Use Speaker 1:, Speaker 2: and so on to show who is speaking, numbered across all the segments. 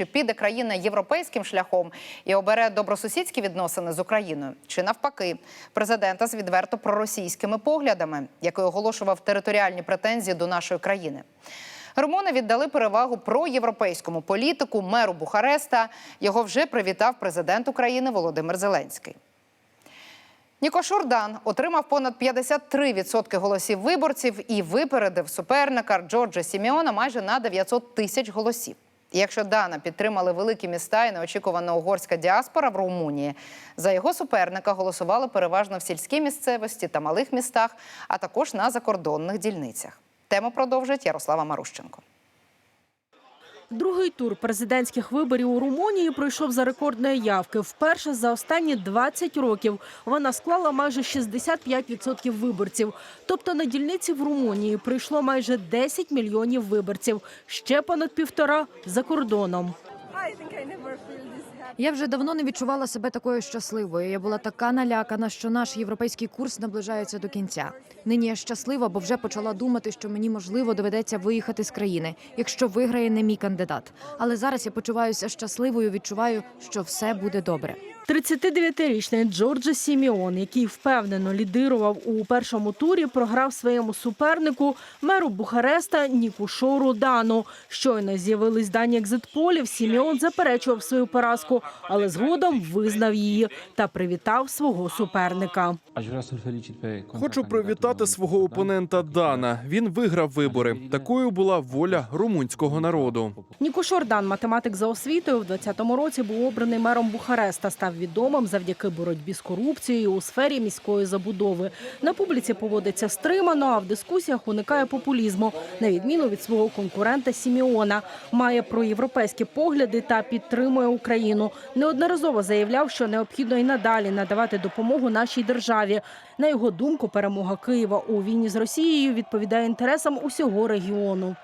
Speaker 1: чи піде країна європейським шляхом і обере добросусідські відносини з Україною, чи навпаки, президента з відверто проросійськими поглядами, який оголошував територіальні претензії до нашої країни. Румуни віддали перевагу проєвропейському політику меру Бухареста. Його вже привітав президент України Володимир Зеленський. Ніко Шурдан отримав понад 53% голосів виборців і випередив суперника Джорджа Сіміона майже на 900 тисяч голосів. Якщо Дана підтримали великі міста і неочікувана угорська діаспора в Румунії, за його суперника голосували переважно в сільській місцевості та малих містах, а також на закордонних дільницях. Тему продовжить Ярослава Марущенко.
Speaker 2: Другий тур президентських виборів у Румунії пройшов за рекордної явки. Вперше за останні 20 років вона склала майже 65% виборців. Тобто на дільниці в Румунії прийшло майже 10 мільйонів виборців, ще понад півтора за кордоном.
Speaker 3: Я вже давно не відчувала себе такою щасливою. Я була така налякана, що наш європейський курс наближається до кінця. Нині я щаслива, бо вже почала думати, що мені можливо доведеться виїхати з країни, якщо виграє не мій кандидат. Але зараз я почуваюся щасливою. Відчуваю, що все буде добре.
Speaker 2: 39-річний Джорджа Сіміон, який впевнено лідирував у першому турі, програв своєму супернику меру Бухареста Ніку Шору Дану. Щойно з'явились дані екзитполів. Сіміон заперечував свою поразку, але згодом визнав її та привітав свого суперника.
Speaker 4: Хочу привітати свого опонента Дана. Він виграв вибори. Такою була воля румунського народу.
Speaker 2: Ніко Шордан, математик за освітою, в 20-му році був обраний мером Бухареста. Став відомим завдяки боротьбі з корупцією у сфері міської забудови. На публіці поводиться стримано, а в дискусіях уникає популізму, на відміну від свого конкурента Сіміона. Має проєвропейські погляди та підтримує Україну. Неодноразово заявляв, що необхідно і надалі надавати допомогу нашій державі. На його думку, перемога Києва у війні з Росією відповідає інтересам усього регіону.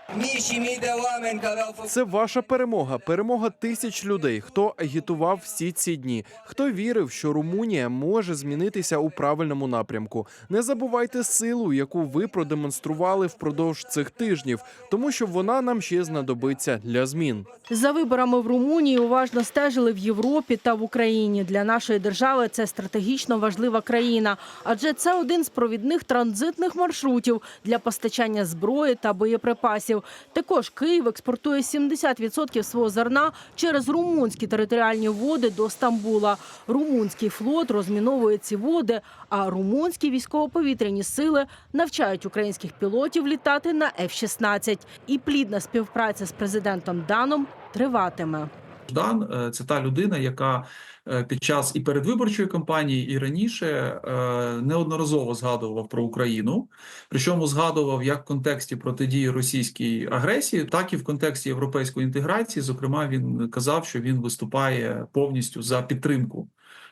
Speaker 4: Це ваша перемога, перемога тисяч людей, хто агітував всі ці дні, хто вірив, що Румунія може змінитися у правильному напрямку. Не забувайте силу, яку ви продемонстрували впродовж цих тижнів, тому що вона нам ще знадобиться для змін.
Speaker 2: За виборами в Румунії уважно стежили в Європі та в Україні. Для нашої держави це стратегічно важлива країна, адже це один з провідних транзитних маршрутів для постачання зброї та боєприпасів. Також Київ експортує 70% свого зерна через румунські територіальні води до Стамбула. Румунський флот розміновує ці води, а румунські військово-повітряні сили навчають українських пілотів літати на F-16. І плідна співпраця з президентом Даном триватиме.
Speaker 5: Ждан е, це та людина, яка е, під час і передвиборчої кампанії, і раніше е, неодноразово згадував про Україну. Причому згадував як в контексті протидії російській агресії, так і в контексті європейської інтеграції. Зокрема, він казав, що він виступає повністю за підтримку.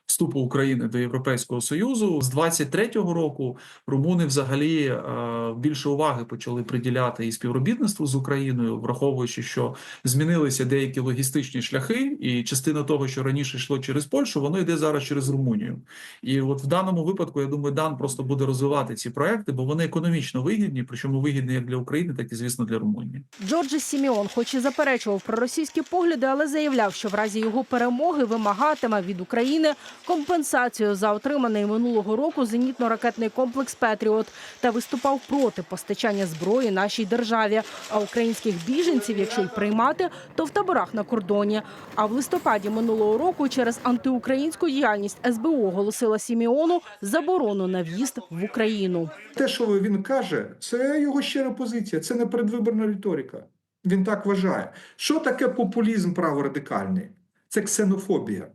Speaker 5: Вступу України до Європейського союзу з 23-го року румуни взагалі е, більше уваги почали приділяти і співробітництву з Україною, враховуючи, що змінилися деякі логістичні шляхи, і частина того, що раніше йшло через Польщу, воно йде зараз через Румунію. І от в даному випадку, я думаю, Дан просто буде розвивати ці проекти, бо вони економічно вигідні, причому вигідні як для України, так і звісно для Румунії.
Speaker 2: Джорджі Сіміон, хоч і заперечував про російські погляди, але заявляв, що в разі його перемоги вимагатиме від України компенсацію за отриманий минулого року зенітно-ракетний комплекс Петріот та виступав проти постачання зброї нашій державі. А українських біженців, якщо й приймати, то в таборах на кордоні. А в листопаді минулого року через антиукраїнську діяльність СБУ оголосила Сіміону заборону на в'їзд в Україну.
Speaker 6: Те, що він каже, це його щира позиція, це не передвиборна риторика. Він так вважає. Що таке популізм праворадикальний? Це ксенофобія.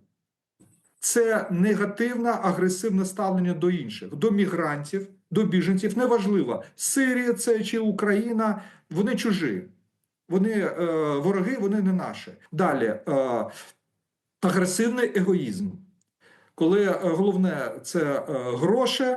Speaker 6: Це негативне, агресивне ставлення до інших, до мігрантів, до біженців. Неважливо, Сирія це чи Україна, вони чужі. Вони е, вороги, вони не наші. Далі е, агресивний егоїзм. Коли е, головне це е, гроші,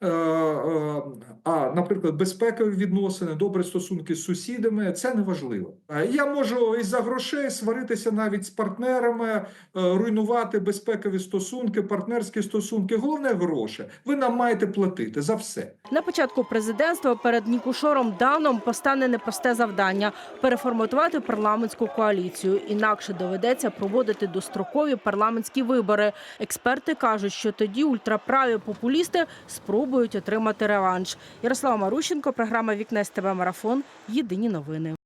Speaker 6: а, наприклад, безпекові відносини, добрі стосунки з сусідами це не важливо. Е, Я можу із-за грошей сваритися навіть з партнерами, е, руйнувати безпекові стосунки, партнерські стосунки. Головне гроші. Ви нам маєте платити за все.
Speaker 2: На початку президентства перед Нікушором Даном постане непросте завдання переформатувати парламентську коаліцію. Інакше доведеться проводити дострокові парламентські вибори. Експерти кажуть, що тоді ультраправі популісти спробують отримати реванш. Ярослава Марущенко, програма Вікне СТБ Марафон. Єдині новини.